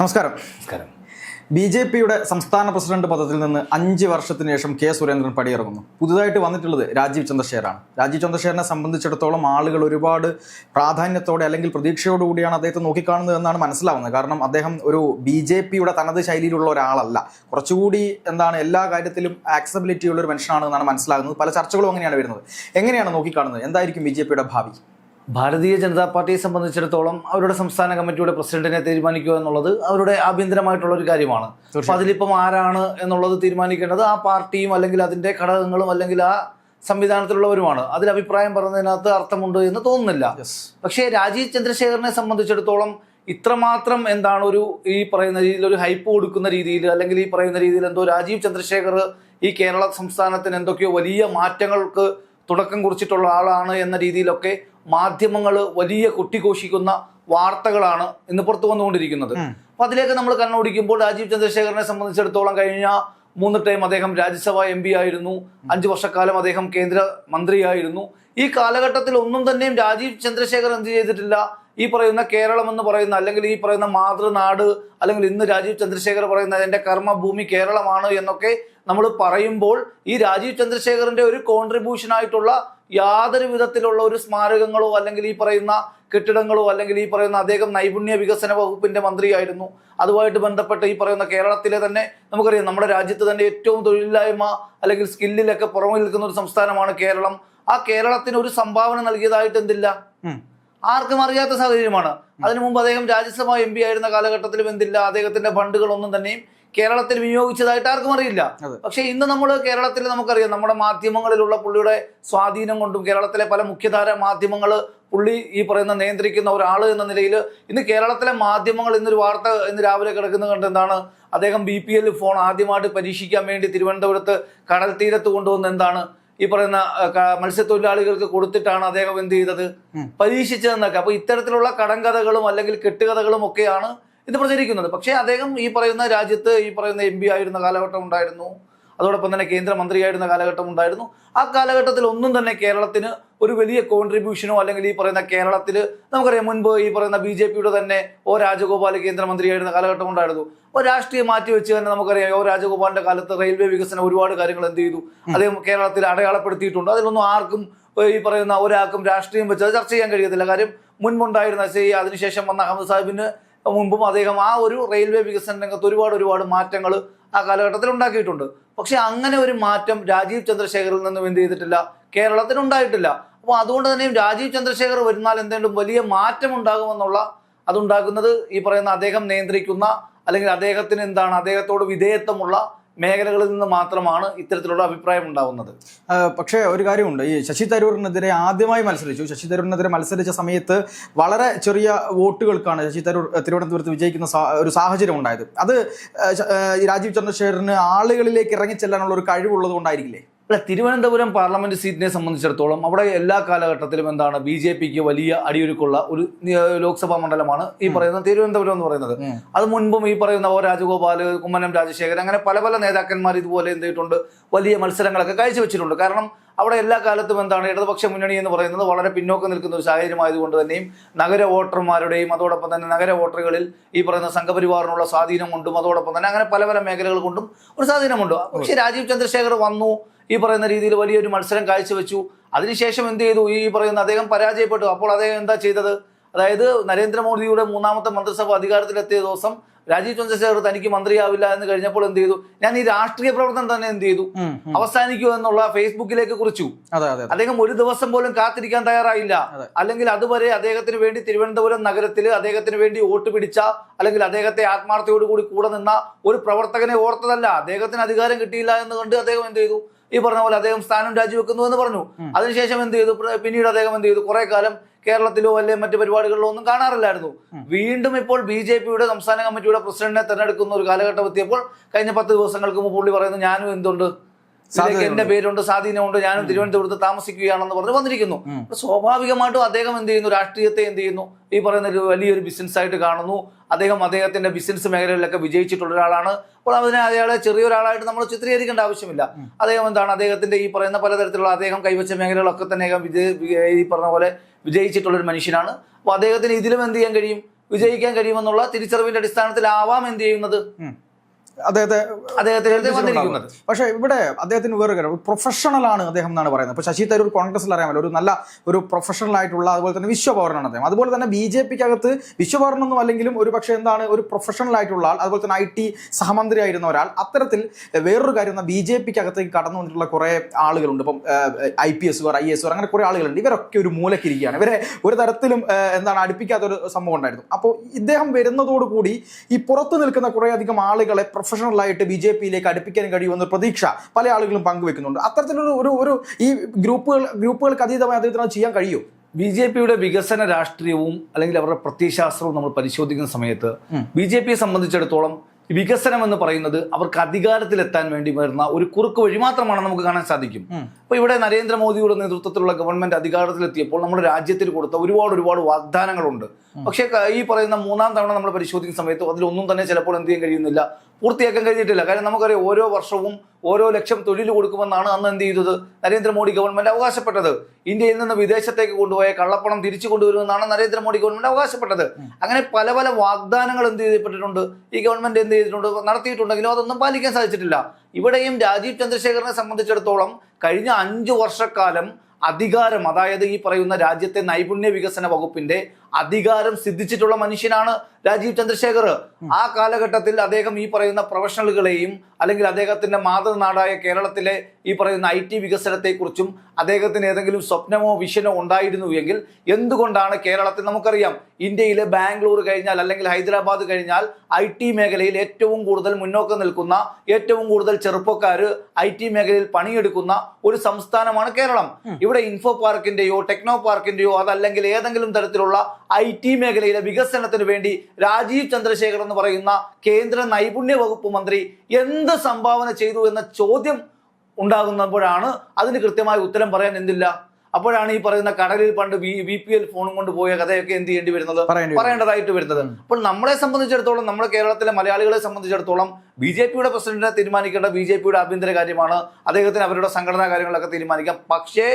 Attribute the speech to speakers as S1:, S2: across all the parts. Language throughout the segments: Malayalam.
S1: നമസ്കാരം.
S2: നമസ്കാരം.
S1: ബി ജെ പിയുടെ സംസ്ഥാന പ്രസിഡന്റ് പദത്തിൽ നിന്ന് അഞ്ച് വർഷത്തിന് ശേഷം കെ സുരേന്ദ്രൻ പടിയിറങ്ങുന്നു. പുതുതായിട്ട് വന്നിട്ടുള്ളത് രാജീവ് ചന്ദ്രശേഖറാണ് രാജീവ് ചന്ദ്രശേഖരനെ സംബന്ധിച്ചിടത്തോളം ആളുകൾ ഒരുപാട് പ്രാധാന്യത്തോടെ അല്ലെങ്കിൽ പ്രതീക്ഷയോടുകൂടിയാണ് അദ്ദേഹത്തെ നോക്കിക്കാണുന്നത് എന്നാണ് മനസ്സിലാവുന്നത്. കാരണം അദ്ദേഹം ഒരു ബി ജെ പിയുടെ തനത് ശൈലിയിലുള്ള ഒരാളല്ല. കുറച്ചുകൂടി എന്താണ് എല്ലാ കാര്യത്തിലും ആക്സബിലിറ്റി ഉള്ള ഒരു മനുഷ്യനാണ് എന്നാണ് മനസ്സിലാകുന്നത്. പല ചർച്ചകളും അങ്ങനെയാണ് വരുന്നത്. എങ്ങനെയാണ് നോക്കിക്കാണുന്നത്? എന്തായിരിക്കും ബി ജെ പിയുടെ ഭാവി?
S2: ഭാരതീയ ജനതാ പാർട്ടിയെ സംബന്ധിച്ചിടത്തോളം അവരുടെ സംസ്ഥാന കമ്മിറ്റിയുടെ പ്രസിഡന്റിനെ തീരുമാനിക്കുക എന്നുള്ളത് അവരുടെ ആഭ്യന്തരമായിട്ടുള്ള ഒരു കാര്യമാണ്. അപ്പൊ അതിലിപ്പം ആരാണ് എന്നുള്ളത് തീരുമാനിക്കേണ്ടത് ആ പാർട്ടിയും അല്ലെങ്കിൽ അതിന്റെ ഘടകങ്ങളും അല്ലെങ്കിൽ ആ സംവിധാനത്തിലുള്ളവരുമാണ്. അതിൽ അഭിപ്രായം പറഞ്ഞതിനകത്ത് അർത്ഥമുണ്ട് എന്ന് തോന്നുന്നില്ല. പക്ഷേ രാജീവ് ചന്ദ്രശേഖരനെ സംബന്ധിച്ചിടത്തോളം ഇത്രമാത്രം എന്താണ് ഒരു ഈ പറയുന്ന രീതിയിൽ ഒരു ഹൈപ്പ് കൊടുക്കുന്ന രീതിയിൽ അല്ലെങ്കിൽ ഈ പറയുന്ന രീതിയിൽ എന്തോ രാജീവ് ചന്ദ്രശേഖർ ഈ കേരള സംസ്ഥാനത്തിന് എന്തൊക്കെയോ വലിയ മാറ്റങ്ങൾക്ക് തുടക്കം കുറിച്ചിട്ടുള്ള ആളാണ് എന്ന രീതിയിലൊക്കെ മാധ്യമങ്ങൾ വലിയ കൊട്ടിഘോഷിക്കുന്ന വാർത്തകളാണ് ഇന്ന് പുറത്തു വന്നുകൊണ്ടിരിക്കുന്നത്. അപ്പൊ അതിലേക്ക് നമ്മൾ കണ്ണോടിക്കുമ്പോൾ രാജീവ് ചന്ദ്രശേഖരനെ സംബന്ധിച്ചിടത്തോളം കഴിഞ്ഞ മൂന്ന് ടൈം അദ്ദേഹം രാജ്യസഭ എം പി ആയിരുന്നു. അഞ്ചു വർഷക്കാലം അദ്ദേഹം കേന്ദ്ര മന്ത്രിയായിരുന്നു. ഈ കാലഘട്ടത്തിൽ ഒന്നും തന്നെയും രാജീവ് ചന്ദ്രശേഖർ എന്ത് ചെയ്തിട്ടില്ല? ഈ പറയുന്ന കേരളം എന്ന് പറയുന്ന അല്ലെങ്കിൽ ഈ പറയുന്ന മാതൃനാട് അല്ലെങ്കിൽ ഇന്ന് രാജീവ് ചന്ദ്രശേഖർ പറയുന്ന എന്റെ കർമ്മഭൂമി കേരളമാണ് എന്നൊക്കെ നമ്മൾ പറയുമ്പോൾ ഈ രാജീവ് ചന്ദ്രശേഖറിന്റെ ഒരു കോൺട്രിബ്യൂഷൻ ആയിട്ടുള്ള യാതൊരു വിധത്തിലുള്ള ഒരു സ്മാരകങ്ങളോ അല്ലെങ്കിൽ ഈ പറയുന്ന കെട്ടിടങ്ങളോ അല്ലെങ്കിൽ ഈ പറയുന്ന അദ്ദേഹം നൈപുണ്യ വികസന വകുപ്പിന്റെ മന്ത്രിയായിരുന്നു. അതുമായിട്ട് ബന്ധപ്പെട്ട് ഈ പറയുന്ന കേരളത്തിലെ തന്നെ നമുക്കറിയാം നമ്മുടെ രാജ്യത്ത് തന്നെ ഏറ്റവും തൊഴിലില്ലായ്മ അല്ലെങ്കിൽ സ്കില്ലിലൊക്കെ പുറമെ നിൽക്കുന്ന ഒരു സംസ്ഥാനമാണ് കേരളം. ആ കേരളത്തിന് ഒരു സംഭാവന നൽകിയതായിട്ട് എന്തില്ല? ആർക്കും അറിയാത്ത സാഹചര്യമാണ്. അതിനു മുമ്പ് അദ്ദേഹം രാജ്യസഭ എം പി ആയിരുന്ന കാലഘട്ടത്തിലും എന്തില്ല? അദ്ദേഹത്തിന്റെ ഫണ്ടുകളൊന്നും തന്നെയും കേരളത്തിൽ വിനിയോഗിച്ചതായിട്ട് ആർക്കും അറിയില്ല. പക്ഷെ ഇന്ന് നമ്മൾ കേരളത്തിൽ നമുക്കറിയാം നമ്മുടെ മാധ്യമങ്ങളിലുള്ള പുള്ളിയുടെ സ്വാധീനം കൊണ്ടും കേരളത്തിലെ പല മുഖ്യധാര മാധ്യമങ്ങൾ പുള്ളി ഈ പറയുന്ന നിയന്ത്രിക്കുന്ന ഒരാൾ എന്ന നിലയിൽ ഇന്ന് കേരളത്തിലെ മാധ്യമങ്ങൾ ഇന്നൊരു വാർത്ത ഇന്ന് രാവിലെ കിടക്കുന്ന കണ്ട് എന്താണ്? അദ്ദേഹം ബി പി എൽ ഫോൺ ആദ്യമായിട്ട് പരീക്ഷിക്കാൻ വേണ്ടി തിരുവനന്തപുരത്ത് കടൽ തീരത്ത് കൊണ്ടുവന്ന് എന്താണ്? ഈ പറയുന്ന മത്സ്യത്തൊഴിലാളികൾക്ക് കൊടുത്തിട്ടാണ് അദ്ദേഹം എന്ത് ചെയ്തത്? പരീക്ഷിച്ചതെന്നൊക്കെ. അപ്പൊ ഇത്തരത്തിലുള്ള കടങ്കഥകളും അല്ലെങ്കിൽ കെട്ടുകഥകളും ഒക്കെയാണ് ഇത് പ്രചരിക്കുന്നത്. പക്ഷേ അദ്ദേഹം ഈ പറയുന്ന രാജ്യത്ത് ഈ പറയുന്ന എം ആയിരുന്ന കാലഘട്ടം ഉണ്ടായിരുന്നു. അതോടൊപ്പം തന്നെ കേന്ദ്രമന്ത്രിയായിരുന്ന കാലഘട്ടം ഉണ്ടായിരുന്നു. ആ കാലഘട്ടത്തിൽ ഒന്നും തന്നെ കേരളത്തിന് ഒരു വലിയ കോൺട്രിബ്യൂഷനോ അല്ലെങ്കിൽ ഈ പറയുന്ന കേരളത്തിൽ നമുക്കറിയാം മുൻപ് ഈ പറയുന്ന ബി ജെ പിയുടെ തന്നെ ഓ രാജഗോപാൽ കേന്ദ്രമന്ത്രിയായിരുന്ന കാലഘട്ടം ഉണ്ടായിരുന്നു. അപ്പോൾ രാഷ്ട്രീയം മാറ്റി വെച്ച് തന്നെ നമുക്കറിയാം ഓ രാജഗോപാലിന്റെ കാലത്ത് റെയിൽവേ വികസനം ഒരുപാട് കാര്യങ്ങൾ എന്ത് ചെയ്തു. അദ്ദേഹം കേരളത്തിൽ അടയാളപ്പെടുത്തിയിട്ടുണ്ട്. അതിലൊന്നും ആർക്കും ഈ പറയുന്ന ഒരാൾക്കും രാഷ്ട്രീയം വെച്ച് അത് ചർച്ച ചെയ്യാൻ കഴിയത്തില്ല. കാര്യം മുൻപുണ്ടായിരുന്ന അതിനുശേഷം വന്ന അഹമ്മദ് സാഹിബിന് മുമ്പും അദ്ദേഹം ആ ഒരു റെയിൽവേ വികസന രംഗത്ത് ഒരുപാട് ഒരുപാട് മാറ്റങ്ങൾ ആ കാലഘട്ടത്തിൽ ഉണ്ടാക്കിയിട്ടുണ്ട്. പക്ഷെ അങ്ങനെ ഒരു മാറ്റം രാജീവ് ചന്ദ്രശേഖറിൽ നിന്നും എന്ത് ചെയ്തിട്ടില്ല? കേരളത്തിൽ ഉണ്ടായിട്ടില്ല. അപ്പോൾ അതുകൊണ്ട് തന്നെയും രാജീവ് ചന്ദ്രശേഖർ വരുന്നാൽ എന്തെങ്കിലും വലിയ മാറ്റം ഉണ്ടാകുമെന്നുള്ള അതുണ്ടാക്കുന്നത് ഈ പറയുന്ന അദ്ദേഹം നിയന്ത്രിക്കുന്ന അല്ലെങ്കിൽ അദ്ദേഹത്തിന് എന്താണ് അദ്ദേഹത്തോട് വിധേയത്വമുള്ള മേഖലകളിൽ നിന്ന് മാത്രമാണ് ഇത്തരത്തിലുള്ള അഭിപ്രായം ഉണ്ടാവുന്നത്.
S1: പക്ഷേ ഒരു കാര്യമുണ്ട്. ഈ ശശി തരൂറിനെതിരെ ആദ്യമായി മത്സരിച്ചു. ശശി തരൂരിനെതിരെ മത്സരിച്ച സമയത്ത് വളരെ ചെറിയ വോട്ടുകൾക്കാണ് ശശി തരൂർ തിരുവനന്തപുരത്ത് വിജയിക്കുന്ന ഒരു സാഹചര്യം ഉണ്ടായത്. അത് രാജീവ് ചന്ദ്രശേഖരന് ആളുകളിലേക്ക് ഇറങ്ങിച്ചെല്ലാനുള്ള ഒരു കഴിവുള്ളത് കൊണ്ടായിരിക്കില്ലേ
S2: അല്ല തിരുവനന്തപുരം പാർലമെന്റ് സീറ്റിനെ സംബന്ധിച്ചിടത്തോളം അവിടെ എല്ലാ കാലഘട്ടത്തിലും എന്താണ് ബി ജെ പിക്ക് വലിയ അടിയൊരുക്കുള്ള ഒരു ലോക്സഭാ മണ്ഡലമാണ് ഈ പറയുന്ന തിരുവനന്തപുരം എന്ന് പറയുന്നത്. അത് മുൻപും ഈ പറയുന്ന ഓ രാജഗോപാൽ കുമ്മനം രാജശേഖരൻ അങ്ങനെ പല പല നേതാക്കന്മാർ ഇതുപോലെ എന്ത് ചെയ്തിട്ടുണ്ട്? വലിയ മത്സരങ്ങളൊക്കെ കാഴ്ചവെച്ചിട്ടുണ്ട് കാരണം അവിടെ എല്ലാ കാലത്തും എന്താണ് ഇടതുപക്ഷ മുന്നണി എന്ന് പറയുന്നത് വളരെ പിന്നോക്കം നിൽക്കുന്ന ഒരു സാഹചര്യമായതുകൊണ്ട് തന്നെയും നഗര വോട്ടർമാരുടെയും അതോടൊപ്പം തന്നെ നഗര വോട്ടറുകളിൽ ഈ പറയുന്ന സംഘപരിവാറിനുള്ള സ്വാധീനം കൊണ്ടും അതോടൊപ്പം തന്നെ അങ്ങനെ പല പല മേഖലകൾ കൊണ്ടും ഒരു സ്വാധീനമുണ്ട്. പക്ഷേ രാജീവ് ചന്ദ്രശേഖർ വന്നു. ഈ പറയുന്ന രീതിയിൽ വലിയൊരു മത്സരം കാഴ്ചവെച്ചു. അതിനുശേഷം എന്ത് ചെയ്തു? ഈ പറയുന്ന അദ്ദേഹം പരാജയപ്പെട്ടു. അപ്പോൾ അദ്ദേഹം എന്താ ചെയ്തത്? അതായത് നരേന്ദ്രമോദിയുടെ മൂന്നാമത്തെ മന്ത്രിസഭ അധികാരത്തിലെത്തിയ ദിവസം രാജീവ് ചന്ദ്രശേഖർ തനിക്ക് മന്ത്രിയാവില്ല എന്ന് കഴിഞ്ഞപ്പോൾ എന്ത് ചെയ്തു? ഞാൻ ഈ രാഷ്ട്രീയ പ്രവർത്തനം തന്നെ എന്ത് ചെയ്തു. അവസാനിക്കൂ എന്നുള്ള ഫേസ്ബുക്കിലേക്ക് കുറിച്ചു. അദ്ദേഹം ഒരു ദിവസം പോലും കാത്തിരിക്കാൻ തയ്യാറായില്ല. അല്ലെങ്കിൽ അതുവരെ അദ്ദേഹത്തിന് വേണ്ടി തിരുവനന്തപുരം നഗരത്തിൽ അദ്ദേഹത്തിന് വേണ്ടി വോട്ട് പിടിച്ച അല്ലെങ്കിൽ അദ്ദേഹത്തെ ആത്മാർത്ഥയോടുകൂടി കൂടെ നിന്ന ഒരു പ്രവർത്തകനെ ഓർത്തതല്ല. അദ്ദേഹത്തിന് അധികാരം കിട്ടിയില്ല എന്ന് കണ്ട് അദ്ദേഹം എന്ത് ചെയ്തു? ഈ പറഞ്ഞ പോലെ അദ്ദേഹം സ്ഥാനം രാജിവെക്കുന്നു എന്ന് പറഞ്ഞു. അതിനുശേഷം എന്ത് ചെയ്തു? പിന്നീട് അദ്ദേഹം എന്ത് ചെയ്തു? കുറെ കാലം കേരളത്തിലോ അല്ലെ മറ്റു പരിപാടികളിലോ ഒന്നും കാണാറില്ലായിരുന്നു. വീണ്ടും ഇപ്പോൾ ബി ജെ പിയുടെ സംസ്ഥാന കമ്മിറ്റിയുടെ പ്രസിഡന്റിനെ തെരഞ്ഞെടുക്കുന്ന ഒരു കാലഘട്ടം എത്തിയപ്പോൾ കഴിഞ്ഞ പത്ത് ദിവസങ്ങൾക്ക് മുമ്പ് പുള്ളി പറയുന്നത് ഞാനും എന്തുണ്ട്? ഇതിലേക്ക് എന്റെ പേരുണ്ട് സ്വാധീനമുണ്ട് ഞാനും തിരുവനന്തപുരത്ത് താമസിക്കുകയാണെന്ന് പറഞ്ഞ് വന്നിരിക്കുന്നു. സ്വാഭാവികമായിട്ടും അദ്ദേഹം എന്ത് ചെയ്യുന്നു? രാഷ്ട്രീയത്തെ എന്ത് ചെയ്യുന്നു? ഈ പറയുന്ന ഒരു വലിയൊരു ബിസിനസ് ആയിട്ട് കാണുന്നു. അദ്ദേഹം അദ്ദേഹത്തിന്റെ ബിസിനസ് മേഖലകളിലൊക്കെ വിജയിച്ചിട്ടുള്ള ഒരാളാണ്. അപ്പോൾ അതിനെ അയാളെ ചെറിയൊരാളായിട്ട് നമ്മൾ ചിത്രീകരിക്കേണ്ട ആവശ്യമില്ല. അദ്ദേഹം എന്താണ്? അദ്ദേഹത്തിന്റെ ഈ പറയുന്ന പലതരത്തിലുള്ള അദ്ദേഹം കൈവച്ച മേഖലകളൊക്കെ തന്നെ ഈ പറഞ്ഞ പോലെ വിജയിച്ചിട്ടുള്ള ഒരു മനുഷ്യനാണ്. അപ്പോൾ അദ്ദേഹത്തിന് ഇതിലും എന്ത് ചെയ്യാൻ കഴിയും? വിജയിക്കാൻ കഴിയുമെന്നുള്ള തിരിച്ചറിവിന്റെ അടിസ്ഥാനത്തിലാവാം എന്ത് ചെയ്യുന്നത്?
S1: അദ്ദേഹത്തെ
S2: അദ്ദേഹത്തിന്
S1: പക്ഷേ ഇവിടെ അദ്ദേഹത്തിന് വേറെ കാര്യം. പ്രൊഫഷണൽ ആണ് അദ്ദേഹം എന്നാണ് പറയുന്നത്. ഇപ്പോൾ ശശി തരൂർ കോൺഗ്രസിൽ അറിയാമല്ലോ ഒരു നല്ല ഒരു പ്രൊഫഷണൽ ആയിട്ടുള്ള അതുപോലെ തന്നെ വിശ്വപൗരനാണ് അദ്ദേഹം. അതുപോലെ തന്നെ ബി ജെ പിക്ക് അകത്ത് വിശ്വപൗരനൊന്നും അല്ലെങ്കിലും ഒരു പക്ഷേ എന്താണ് ഒരു പ്രൊഫഷണൽ ആയിട്ടുള്ള ആൾ അതുപോലെ തന്നെ ഐ ടി സഹമന്ത്രി ആയിരുന്ന ഒരാൾ. അത്തരത്തിൽ വേറൊരു കാര്യം ബി ജെ പിക്ക് അകത്തേക്ക് കടന്നു വന്നിട്ടുള്ള കുറേ ആളുകളുണ്ട്. ഇപ്പം I P S I S അങ്ങനെ കുറേ ആളുകളുണ്ട്. ഇവരൊക്കെ ഒരു മൂലക്കിരിക്കുകയാണ്. ഇവരെ ഒരു തരത്തിലും എന്താണ് അടുപ്പിക്കാത്തൊരു സംഭവം ഉണ്ടായിരുന്നു. അപ്പോൾ ഇദ്ദേഹം വരുന്നതോടുകൂടി ഈ പുറത്തു നിൽക്കുന്ന കുറേ അധികം ആളുകളെ പ്രൊഫഷണലായിട്ട് ബി ജെ പിയിലേക്ക് അടുപ്പിക്കാൻ കഴിയുമെന്ന പ്രതീക്ഷ പല ആളുകളും പങ്കുവെക്കുന്നുണ്ട്. അത്തരത്തിലൊരു ഒരു ഒരു ഈ ഗ്രൂപ്പുകൾ ഗ്രൂപ്പുകൾക്ക് അതീതമായി അദ്ദേഹത്തിന് അത് ചെയ്യാൻ കഴിയും?
S2: ബി ജെ പിയുടെ വികസന രാഷ്ട്രീയവും അല്ലെങ്കിൽ അവരുടെ പ്രത്യയശാസ്ത്രവും നമ്മൾ പരിശോധിക്കുന്ന സമയത്ത് ബി ജെ പിയെ സംബന്ധിച്ചിടത്തോളം വികസനം എന്ന് പറയുന്നത് അവർക്ക് അധികാരത്തിലെത്താൻ വേണ്ടി വരുന്ന ഒരു കുറുക്ക് വഴി മാത്രമാണ് നമുക്ക് കാണാൻ സാധിക്കും. അപ്പൊ ഇവിടെ നരേന്ദ്രമോദിയുടെ നേതൃത്വത്തിലുള്ള ഗവൺമെന്റ് അധികാരത്തിലെത്തിയപ്പോൾ നമ്മുടെ രാജ്യത്തിൽ കൊടുത്ത ഒരുപാട് ഒരുപാട് വാഗ്ദാനങ്ങളുണ്ട്. പക്ഷേ ഈ പറയുന്ന മൂന്നാം തവണ നമ്മൾ പരിശോധിക്കുന്ന സമയത്ത് അതിലൊന്നും തന്നെ ചിലപ്പോൾ എന്ത് ചെയ്യാൻ കഴിയുന്നില്ല? പൂർത്തിയാക്കാൻ കഴിഞ്ഞിട്ടില്ല. കാരണം നമുക്കറിയാം ഓരോ വർഷവും ഓരോ ലക്ഷം തൊഴിൽ കൊടുക്കുമെന്നാണ് അന്ന് എന്ത് ചെയ്തത്? നരേന്ദ്രമോദി ഗവൺമെന്റ് അവകാശപ്പെട്ടത്. ഇന്ത്യയിൽ നിന്ന് വിദേശത്തേക്ക് കൊണ്ടുപോയ കള്ളപ്പണം തിരിച്ചു കൊണ്ടുവരുമെന്നാണ് നരേന്ദ്രമോദി ഗവൺമെന്റ് അവകാശപ്പെട്ടത്. അങ്ങനെ പല പല വാഗ്ദാനങ്ങൾ എന്ത് ചെയ്യപ്പെട്ടിട്ടുണ്ട്? ഈ ഗവൺമെന്റ് എന്ത് ചെയ്തിട്ടുണ്ട്? നടത്തിയിട്ടുണ്ടെങ്കിലും അതൊന്നും പാലിക്കാൻ സാധിച്ചിട്ടില്ല. ഇവിടെയും രാജീവ് ചന്ദ്രശേഖരനെ സംബന്ധിച്ചിടത്തോളം കഴിഞ്ഞ അഞ്ചു വർഷക്കാലം അധികാരം അതായത് ഈ പറയുന്ന രാജ്യത്തെ നൈപുണ്യ വികസന വകുപ്പിന്റെ അധികാരം സിദ്ധിച്ചിട്ടുള്ള മനുഷ്യനാണ് രാജീവ് ചന്ദ്രശേഖർ. ആ കാലഘട്ടത്തിൽ അദ്ദേഹം ഈ പറയുന്ന പ്രൊഫഷണലുകളെയും അല്ലെങ്കിൽ അദ്ദേഹത്തിന്റെ മാതൃനാടായ കേരളത്തിലെ ഈ പറയുന്ന ഐ ടി വികസനത്തെക്കുറിച്ചും അദ്ദേഹത്തിന് ഏതെങ്കിലും സ്വപ്നമോ വിഷനോ ഉണ്ടായിരുന്നു എങ്കിൽ എന്തുകൊണ്ടാണ് കേരളത്തിൽ നമുക്കറിയാം ഇന്ത്യയിലെ ബാംഗ്ലൂർ കഴിഞ്ഞാൽ അല്ലെങ്കിൽ ഹൈദരാബാദ് കഴിഞ്ഞാൽ ഐ ടി മേഖലയിൽ ഏറ്റവും കൂടുതൽ മുന്നോക്കം നിൽക്കുന്ന ഏറ്റവും കൂടുതൽ ചെറുപ്പക്കാർ ഐ ടി മേഖലയിൽ പണിയെടുക്കുന്ന ഒരു സംസ്ഥാനമാണ് കേരളം. ഇവിടെ ഇൻഫോ പാർക്കിന്റെയോ ടെക്നോ പാർക്കിന്റെയോ അതല്ലെങ്കിൽ ഏതെങ്കിലും തരത്തിലുള്ള ഐ ടി മേഖലയിലെ വികസനത്തിന് വേണ്ടി രാജീവ് ചന്ദ്രശേഖർ എന്ന് പറയുന്ന കേന്ദ്ര നൈപുണ്യ വകുപ്പ് മന്ത്രി എന്ത് സംഭാവന ചെയ്തു എന്ന ചോദ്യം ഉണ്ടാകുന്നപ്പോഴാണ് അതിന് കൃത്യമായ ഉത്തരം പറയാൻ എന്തില്ല. അപ്പോഴാണ് ഈ പറയുന്ന കടലിൽ പണ്ട് വി പി എൽ ഫോണും കൊണ്ട് പോയ കഥയൊക്കെ എന്ത് ചെയ്യേണ്ടി വരുന്നത്?
S1: പറയേണ്ടി വരും.
S2: പറയേണ്ടതായിട്ട് വരുന്നത്. അപ്പോൾ നമ്മളെ സംബന്ധിച്ചിടത്തോളം നമ്മുടെ കേരളത്തിലെ മലയാളികളെ സംബന്ധിച്ചിടത്തോളം ബി ജെ പിയുടെ പ്രസിഡന്റിനെ തീരുമാനിക്കേണ്ട ബി ജെ പിയുടെ ആഭ്യന്തര കാര്യമാണ്. അദ്ദേഹത്തിന് അവരുടെ സംഘടനാ കാര്യങ്ങളൊക്കെ തീരുമാനിക്കാം. പക്ഷേ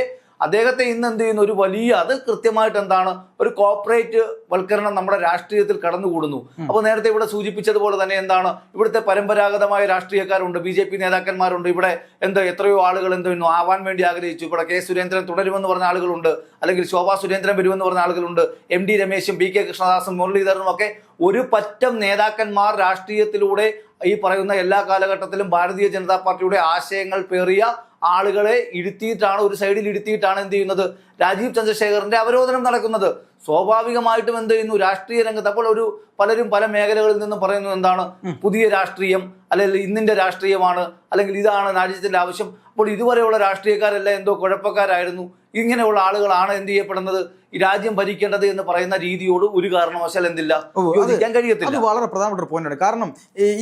S2: അദ്ദേഹത്തെ ഇന്ന് എന്ത് ചെയ്യുന്നു? ഒരു വലിയ അത് കൃത്യമായിട്ട് എന്താണ്? ഒരു കോർപ്പറേറ്റ് വൽക്കരണം നമ്മുടെ രാഷ്ട്രീയത്തിൽ കടന്നുകൂടുന്നു. അപ്പോൾ നേരത്തെ ഇവിടെ സൂചിപ്പിച്ചതുപോലെ തന്നെ എന്താണ്? ഇവിടുത്തെ പരമ്പരാഗതമായ രാഷ്ട്രീയക്കാരുണ്ട് ബി ജെ പി നേതാക്കന്മാരുണ്ട്. ഇവിടെ എന്തോ എത്രയോ ആളുകൾ എന്ത് ചെയ്യുന്നു ആവാൻ വേണ്ടി ആഗ്രഹിച്ചു. ഇവിടെ കെ സുരേന്ദ്രൻ തുടരുമെന്ന് പറഞ്ഞ ആളുകളുണ്ട്. അല്ലെങ്കിൽ ശോഭാ സുരേന്ദ്രൻ വരുമെന്ന് പറഞ്ഞ ആളുകളുണ്ട്. എം ഡി രമേശും ബി കെ കൃഷ്ണദാസും മുരളീധരനും ഒക്കെ ഒരു പറ്റം നേതാക്കന്മാർ രാഷ്ട്രീയത്തിലൂടെ ഈ പറയുന്ന എല്ലാ കാലഘട്ടത്തിലും ഭാരതീയ ജനതാ പാർട്ടിയുടെ ആശയങ്ങൾ പേറിയ ആളുകളെ ഇരുത്തിയിട്ടാണ് ഒരു സൈഡിൽ ഇരുത്തിയിട്ടാണ് എന്ത് ചെയ്യുന്നത്? രാജീവ് ചന്ദ്രശേഖറിന്റെ അവരോധനം നടക്കുന്നത്. സ്വാഭാവികമായിട്ടും എന്ത് ചെയ്യുന്നു? രാഷ്ട്രീയ രംഗത്ത് അപ്പോൾ ഒരു പലരും പല മേഖലകളിൽ നിന്നും പറയുന്നത് എന്താണ്? പുതിയ രാഷ്ട്രീയം അല്ലെങ്കിൽ ഇന്നിന്റെ രാഷ്ട്രീയമാണ് അല്ലെങ്കിൽ ഇതാണ് രാജ്യത്തിന്റെ ആവശ്യം. അപ്പോൾ ഇതുവരെയുള്ള രാഷ്ട്രീയക്കാരെല്ലാം എന്തോ കുഴപ്പക്കാരായിരുന്നു. ഇങ്ങനെയുള്ള ആളുകളാണ് എന്ത് ചെയ്യപ്പെടുന്നത്? രാജ്യം ഭരിക്കേണ്ടത് എന്ന് പറയുന്ന രീതിയോട് ഒരു കാരണവശാൽ എന്തില്ല? യോജിക്കാൻ കഴിയത്തില്ല.
S1: വളരെ പ്രധാനപ്പെട്ട ഒരു പോയിന്റാണ് കാരണം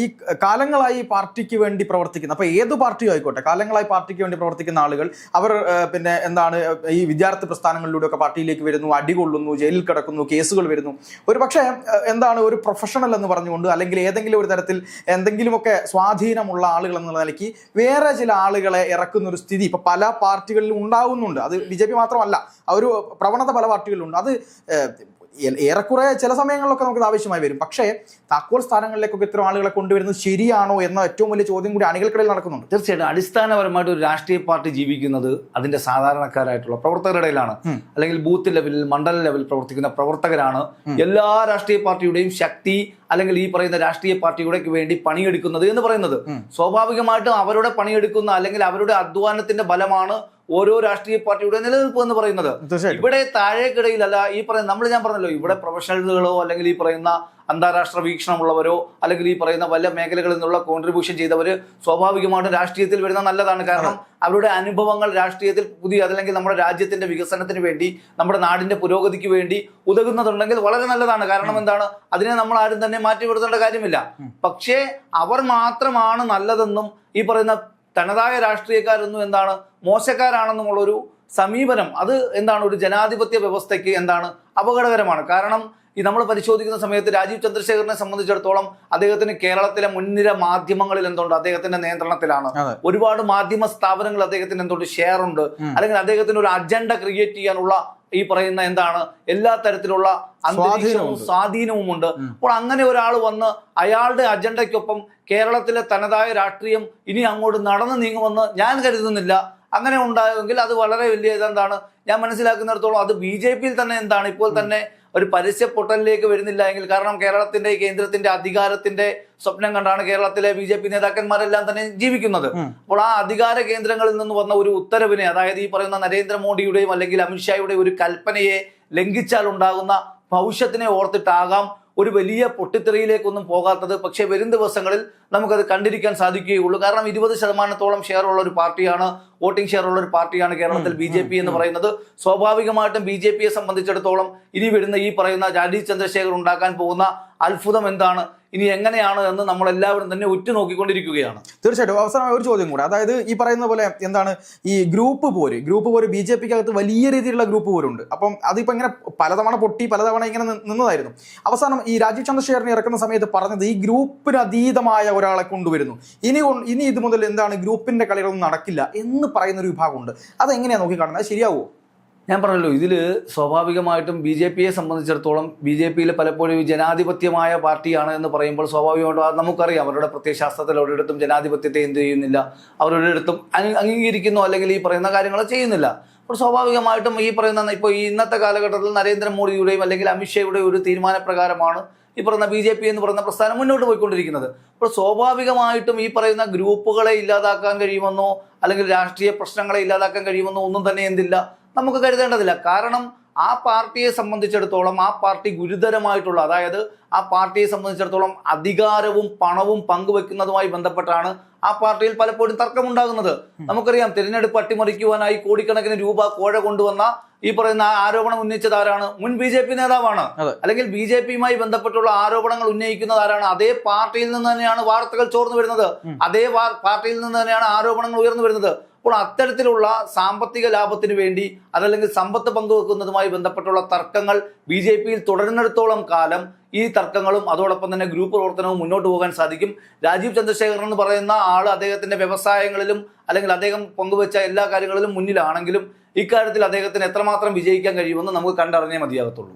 S1: ഈ കാലങ്ങളായി പാർട്ടിക്ക് വേണ്ടി പ്രവർത്തിക്കുന്ന അപ്പൊ ഏത് പാർട്ടിയും ആയിക്കോട്ടെ കാലങ്ങളായി പാർട്ടിക്ക് വേണ്ടി പ്രവർത്തിക്കുന്ന ആളുകൾ അവർ പിന്നെ എന്താണ് ഈ വിദ്യാർത്ഥി പ്രസ്ഥാനങ്ങളിലൂടെ ഒക്കെ പാർട്ടിയിലേക്ക് വരുന്നു അടികൊള്ളുന്നു ജയിലിൽ കിടക്കുന്നു കേസുകൾ വരുന്നു. ഒരു പക്ഷേ എന്താണ് ഒരു പ്രൊഫഷണൽ എന്ന് പറഞ്ഞുകൊണ്ട് അല്ലെങ്കിൽ ഏതെങ്കിലും ഒരു തരത്തിൽ എന്തെങ്കിലുമൊക്കെ സ്വാധീനമുള്ള ആളുകൾ എന്നുള്ള നിലയ്ക്ക് വേറെ ചില ആളുകളെ ഇറക്കുന്ന ഒരു സ്ഥിതി ഇപ്പൊ പല പാർട്ടികളിലും ഉണ്ടാകുന്നുണ്ട് അത് ജെ പി മാത്രമല്ല ആ ഒരു പ്രവണത പല പാർട്ടികളിലുണ്ട്. അത് ഏറെക്കുറെ ചില സമയങ്ങളിലൊക്കെ നമുക്ക് ആവശ്യമായി വരും. പക്ഷേ താക്കോൽ സ്ഥാനങ്ങളിലേക്കൊക്കെ ഇത്തരം ആളുകളെ കൊണ്ടുവരുന്നത് ശരിയാണോ എന്ന ഏറ്റവും വലിയ ചോദ്യം കൂടി അണികൾക്കിടയിൽ നടക്കുന്നുണ്ട്.
S2: തീർച്ചയായിട്ടും അടിസ്ഥാനപരമായിട്ട് ഒരു രാഷ്ട്രീയ പാർട്ടി ജീവിക്കുന്നത് അതിന്റെ സാധാരണക്കാരായിട്ടുള്ള പ്രവർത്തകരുടെ ഇടയിലാണ്. അല്ലെങ്കിൽ ബൂത്ത് ലെവലിൽ മണ്ഡല ലെവലിൽ പ്രവർത്തിക്കുന്ന പ്രവർത്തകരാണ്. എല്ലാ രാഷ്ട്രീയ പാർട്ടിയുടെയും ശക്തി അല്ലെങ്കിൽ ഈ പറയുന്ന രാഷ്ട്രീയ പാർട്ടിയുടെ വേണ്ടി പണിയെടുക്കുന്നത് എന്ന് പറയുന്നത്. സ്വാഭാവികമായിട്ടും അവരുടെ പണിയെടുക്കുന്ന അല്ലെങ്കിൽ അവരുടെ അധ്വാനത്തിന്റെ ഫലമാണ് ഓരോ രാഷ്ട്രീയ പാർട്ടിയുടെ നിലനിൽപ്പ് എന്ന് പറയുന്നത്. ഇവിടെ താഴേക്കിടയിലല്ല ഈ പറയുന്ന നമ്മൾ ഞാൻ പറഞ്ഞല്ലോ ഇവിടെ പ്രൊഫഷണലുകളോ അല്ലെങ്കിൽ ഈ പറയുന്ന അന്താരാഷ്ട്ര വീക്ഷണമുള്ളവരോ അല്ലെങ്കിൽ ഈ പറയുന്ന വല്ല മേഖലകളിൽ നിന്നുള്ള കോൺട്രിബ്യൂഷൻ ചെയ്തവര് സ്വാഭാവികമായിട്ടും രാഷ്ട്രീയത്തിൽ വരുന്ന നല്ലതാണ്. കാരണം അവരുടെ അനുഭവങ്ങൾ രാഷ്ട്രീയത്തിൽ പുതിയ അതല്ലെങ്കിൽ നമ്മുടെ രാജ്യത്തിന്റെ വികസനത്തിന് വേണ്ടി നമ്മുടെ നാടിന്റെ പുരോഗതിക്ക് വേണ്ടി ഉതകുന്നതുണ്ടെങ്കിൽ വളരെ നല്ലതാണ്. കാരണം എന്താണ്? അതിനെ നമ്മൾ ആരും തന്നെ മാറ്റി നിർത്തേണ്ട കാര്യമില്ല പക്ഷേ അവർ മാത്രമാണ് നല്ലതെന്നും ഈ പറയുന്ന തനതായ രാഷ്ട്രീയക്കാരൊന്നും എന്താണ് മോശക്കാരാണെന്നുമുള്ളൊരു സമീപനം. അത് എന്താണ്? ഒരു ജനാധിപത്യ വ്യവസ്ഥയ്ക്ക് എന്താണ് അപകടകരമാണ്. കാരണം ഈ നമ്മൾ പരിശോധിക്കുന്ന സമയത്ത് രാജീവ് ചന്ദ്രശേഖരനെ സംബന്ധിച്ചിടത്തോളം അദ്ദേഹത്തിന് കേരളത്തിലെ മുൻനിര മാധ്യമങ്ങളിൽ എന്തുണ്ട്? അദ്ദേഹത്തിന്റെ നിയന്ത്രണത്തിലാണ്. ഒരുപാട് മാധ്യമ സ്ഥാപനങ്ങൾ അദ്ദേഹത്തിന് എന്തുണ്ട്? ഷെയർ ഉണ്ട് അല്ലെങ്കിൽ അദ്ദേഹത്തിന് ഒരു അജണ്ട ക്രിയേറ്റ് ചെയ്യാനുള്ള ഈ പറയുന്ന എന്താണ്? എല്ലാ തരത്തിലുള്ള അന്തരീക്ഷവും
S1: സ്വാധീനവും
S2: ഉണ്ട് അപ്പോൾ അങ്ങനെ ഒരാൾ വന്ന് അയാളുടെ അജണ്ടയ്ക്കൊപ്പം കേരളത്തിലെ തനതായ രാഷ്ട്രീയം ഇനി അങ്ങോട്ട് നടന്നു നീങ്ങുമെന്ന് ഞാൻ കരുതുന്നില്ല. അങ്ങനെ ഉണ്ടായെങ്കിൽ അത് വളരെ വലിയ ഇതെന്താണ്? ഞാൻ മനസ്സിലാക്കുന്നിടത്തോളം അത് ബി ജെ പിയിൽ തന്നെ എന്താണ്? ഇപ്പോൾ തന്നെ ഒരു പരസ്യ പൊട്ടലിലേക്ക് വരുന്നില്ല എങ്കിൽ കാരണം കേരളത്തിന്റെ കേന്ദ്രത്തിന്റെ അധികാരത്തിന്റെ സ്വപ്നം കണ്ടാണ് കേരളത്തിലെ ബി ജെ പി നേതാക്കന്മാരെല്ലാം തന്നെ ജീവിക്കുന്നത്. അപ്പോൾ ആ അധികാര കേന്ദ്രങ്ങളിൽ നിന്ന് വന്ന ഒരു ഉത്തരവിനെ അതായത് ഈ പറയുന്ന നരേന്ദ്രമോദിയുടെയും അല്ലെങ്കിൽ അമിത്ഷായുടെയും ഒരു കൽപ്പനയെ ലംഘിച്ചാൽ ഉണ്ടാകുന്ന ഭവിഷ്യത്തിനെ ഓർത്തിട്ടാകാം ഒരു വലിയ പൊട്ടിത്തെറിയിലേക്കൊന്നും പോകാത്തത് പക്ഷേ വരും ദിവസങ്ങളിൽ നമുക്കത് കണ്ടിരിക്കാൻ സാധിക്കുകയുള്ളൂ കാരണം ഇരുപത് ശതമാനത്തോളം ഷെയർ ഉള്ള ഒരു പാർട്ടിയാണ് വോട്ടിംഗ് ഷെയർ ഉള്ള ഒരു പാർട്ടിയാണ് കേരളത്തിൽ ബി ജെ പി എന്ന് പറയുന്നത്. സ്വാഭാവികമായിട്ടും ബി ജെ പിയെ സംബന്ധിച്ചിടത്തോളം ഇനി വരുന്ന ഈ പറയുന്ന രാജീവ് ചന്ദ്രശേഖർ ഉണ്ടാക്കാൻ പോകുന്ന അത്ഭുതം എന്താണ്? ഇനി എങ്ങനെയാണ് എന്ന് നമ്മൾ എല്ലാവരും തന്നെ ഉറ്റുനോക്കിക്കൊണ്ടിരിക്കുകയാണ്.
S1: തീർച്ചയായിട്ടും. അവസാനം ഒരു ചോദ്യം കൂടെ. അതായത് ഈ പറയുന്ന പോലെ എന്താണ്? ഈ ഗ്രൂപ്പ് പോര്. ഗ്രൂപ്പ് പോര് ബി ജെ പിക്ക് അകത്ത് വലിയ രീതിയിലുള്ള ഗ്രൂപ്പ് പോരുണ്ട്. അപ്പം അതിപ്പോൾ ഇങ്ങനെ പലതവണ പൊട്ടി പലതവണ ഇങ്ങനെ നിന്നതായിരുന്നു. അവസാനം ഈ രാജീവ് ചന്ദ്രശേഖരനെ ഇറക്കുന്ന സമയത്ത് പറഞ്ഞത് ഈ ഗ്രൂപ്പിന് അതീതമായ ഒരാളെ കൊണ്ടുവരുന്നു. ഇനി ഇനി ഇത് മുതൽ എന്താണ്? ഗ്രൂപ്പിന്റെ കളികളൊന്നും നടക്കില്ല എന്ന് പറയുന്ന ഒരു വിഭാഗമുണ്ട്. അതെങ്ങനെയാണ് നോക്കി കാണുന്നത് ശരിയാവോ?
S2: ഞാൻ പറഞ്ഞല്ലോ ഇതിൽ സ്വാഭാവികമായിട്ടും ബി ജെ പിയെ സംബന്ധിച്ചിടത്തോളം ബി ജെ പിയിൽ പലപ്പോഴും ജനാധിപത്യമായ പാർട്ടിയാണ് എന്ന് പറയുമ്പോൾ സ്വാഭാവികമായിട്ടും അത് നമുക്കറിയാം. അവരുടെ പ്രത്യയശാസ്ത്രത്തിൽ ഒരിടത്തും ജനാധിപത്യത്തെ എന്ത് ചെയ്യുന്നില്ല. അവരൊരിടത്തും അംഗീ- അംഗീകരിക്കുന്നു അല്ലെങ്കിൽ ഈ പറയുന്ന കാര്യങ്ങൾ ചെയ്യുന്നില്ല. അപ്പോൾ സ്വാഭാവികമായിട്ടും ഈ പറയുന്ന ഇപ്പോൾ ഇന്നത്തെ കാലഘട്ടത്തിൽ നരേന്ദ്രമോദിയുടെയും അല്ലെങ്കിൽ അമിത്ഷായുടെയും ഒരു തീരുമാനപ്രകാരമാണ് ഈ പറയുന്ന ബി ജെ പി എന്ന് പറയുന്ന പ്രസ്ഥാനം മുന്നോട്ട് പോയിക്കൊണ്ടിരിക്കുന്നത്. അപ്പോൾ സ്വാഭാവികമായിട്ടും ഈ പറയുന്ന ഗ്രൂപ്പുകളെ ഇല്ലാതാക്കാൻ കഴിയുമെന്നോ അല്ലെങ്കിൽ രാഷ്ട്രീയ പ്രശ്നങ്ങളെ ഇല്ലാതാക്കാൻ കഴിയുമെന്നോ ഒന്നും തന്നെ എന്തില്ല. നമുക്ക് കരുതേണ്ടതില്ല. കാരണം ആ പാർട്ടിയെ സംബന്ധിച്ചിടത്തോളം ആ പാർട്ടി ഗുരുതരമായിട്ടുള്ള അതായത് ആ പാർട്ടിയെ സംബന്ധിച്ചിടത്തോളം അധികാരവും പണവും പങ്കുവെക്കുന്നതുമായി ബന്ധപ്പെട്ടാണ് ആ പാർട്ടിയിൽ പലപ്പോഴും തർക്കമുണ്ടാകുന്നത്. നമുക്കറിയാം തിരഞ്ഞെടുപ്പ് അട്ടിമറിക്കുവാനായി കോടിക്കണക്കിന് രൂപ കോഴ കൊണ്ടുവന്ന ഈ പറയുന്ന ആരോപണം ഉന്നയിച്ചത് ആരാണ്? മുൻ ബി ജെ പി നേതാവാണ്. അല്ലെങ്കിൽ ബി ജെ പിയുമായി ബന്ധപ്പെട്ടുള്ള ആരോപണങ്ങൾ ഉന്നയിക്കുന്നത് ആരാണ്? അതേ പാർട്ടിയിൽ നിന്ന് തന്നെയാണ് വാർത്തകൾ ചോർന്നു വരുന്നത്. അതേ പാർട്ടിയിൽ നിന്ന് തന്നെയാണ് ആരോപണങ്ങൾ ഉയർന്നു വരുന്നത്. അപ്പോൾ അത്തരത്തിലുള്ള സാമ്പത്തിക ലാഭത്തിന് വേണ്ടി അതല്ലെങ്കിൽ സമ്പത്ത് പങ്കുവെക്കുന്നതുമായി ബന്ധപ്പെട്ടുള്ള തർക്കങ്ങൾ ബി ജെ പിയിൽ തുടരുന്നിടത്തോളം കാലം ഈ തർക്കങ്ങളും അതോടൊപ്പം തന്നെ ഗ്രൂപ്പ് പ്രവർത്തനവും മുന്നോട്ട് പോകാൻ സാധിക്കും. രാജീവ് ചന്ദ്രശേഖരൻ എന്ന് പറയുന്ന ആൾ അദ്ദേഹത്തിന്റെ വ്യവസായങ്ങളിലും അല്ലെങ്കിൽ അദ്ദേഹം പങ്കുവെച്ച എല്ലാ കാര്യങ്ങളിലും മുന്നിലാണെങ്കിലും ഇക്കാര്യത്തിൽ അദ്ദേഹത്തിന് എത്രമാത്രം വിജയിക്കാൻ കഴിയുമെന്ന് നമുക്ക് കണ്ടറിഞ്ഞേ മതിയാകത്തുള്ളൂ.